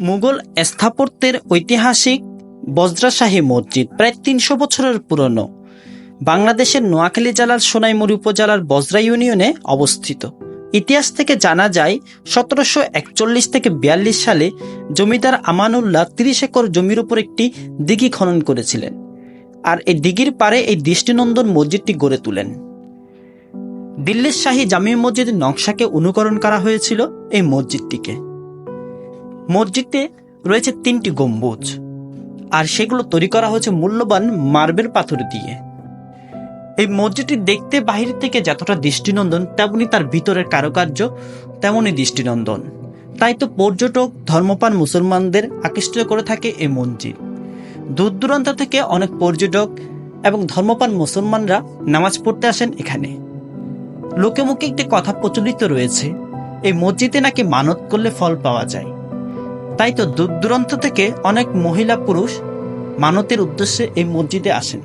মুঘল স্থাপত্যের ঐতিহাসিক বজ্রাশাহী মসজিদ, প্রায় তিনশো বছরের পুরনো। বাংলাদেশের নোয়াখালী জেলার সোনাইমুড়ি উপজেলার বজরা ইউনিয়নে অবস্থিত। ইতিহাস থেকে জানা যায়, সতেরোশো একচল্লিশ থেকে বিয়াল্লিশ সালে জমিদার আমানুল্লাহ তিরিশ একর জমির উপর একটি দিঘি খনন করেছিলেন আর এই দিঘির পারে এই দৃষ্টিনন্দন মসজিদটি গড়ে তোলেন। দিল্লির শাহী জামি মসজিদের নকশাকে অনুকরণ করা হয়েছিল এই মসজিদটিকে। মসজিদে রয়েছে তিনটি গম্বুজ। আর সেগুলো তৈরি করা হয়েছে মূল্যবান মার্বেল পাথর দিয়ে। এই মসজিদটি দেখতে বাহির থেকে যতটা দৃষ্টিনন্দন, তেমনি তার ভিতরের কারুকার্য তেমনই দৃষ্টিনন্দন। তাই তো পর্যটক ধর্মপান মুসলমানদের আকৃষ্ট করে থাকে এই মসজিদ। দূর দূরান্ত থেকে অনেক পর্যটক এবং ধর্মপান মুসলমানরা নামাজ পড়তে আসেন এখানে। লোকে মুখে একটি কথা প্রচলিত রয়েছে, এই মসজিদে নাকি মানত করলে ফল পাওয়া যায়। তাই তো দূর থেকে অনেক মহিলা পুরুষ মানতের উদ্দেশ্যে এই মসজিদে আসেন।